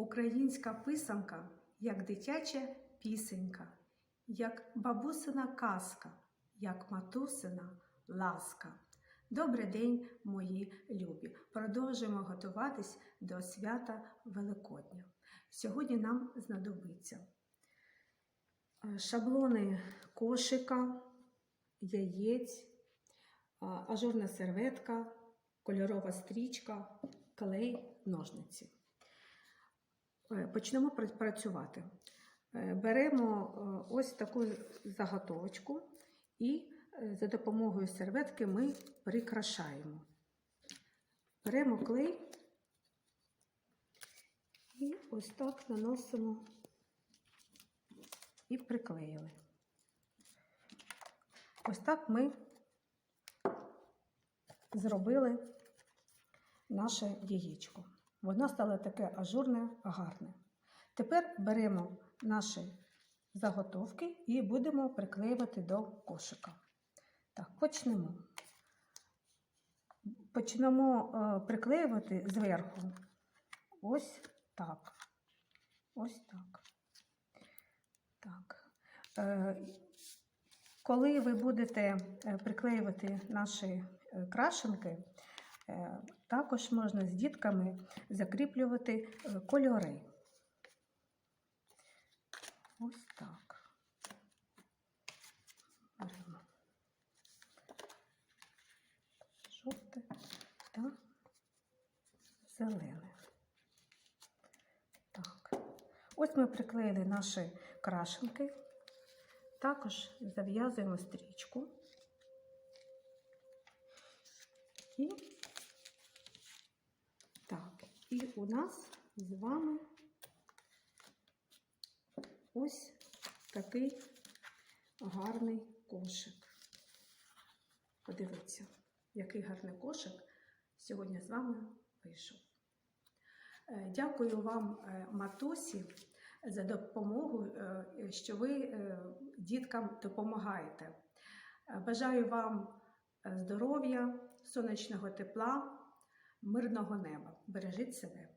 Українська писанка, як дитяча пісенька, як бабусина казка, як матусина ласка. Добрий день, мої любі! Продовжуємо готуватись до свята Великодня. Сьогодні нам знадобиться е, шаблони кошика, яєць, ажурна серветка, кольорова стрічка, клей, ножниці. Е, Почнемо працювати. Е, Беремо е, ось таку заготовочку і за допомогою серветки ми прикрашаємо. Беремо клей і ось так наносимо і приклеїли. Ось так ми зробили наше яєчко. Воно стало таке ажурне, гарне. Тепер беремо наші заготовки і будемо приклеювати до кошика. Так, почнемо. Почнемо е, приклеювати зверху. Ось так. Ось так. Так. Е, коли ви будете е, приклеювати наші крашенки, також можна з дітками закріплювати е, кольори. Ось так. Беремо жовте та зелене. Так. Ось ми приклеїли наші крашенки. Також зав'язуємо стрічку і у нас з вами ось такий гарний кошик. Подивіться, який гарний кошик сьогодні з вами вийшов. Е, Дякую вам, е, матусі, за допомогу, е, що ви діткам допомагаєте. Бажаю вам здоров'я, сонячного тепла, мирного неба. Бережіть себе.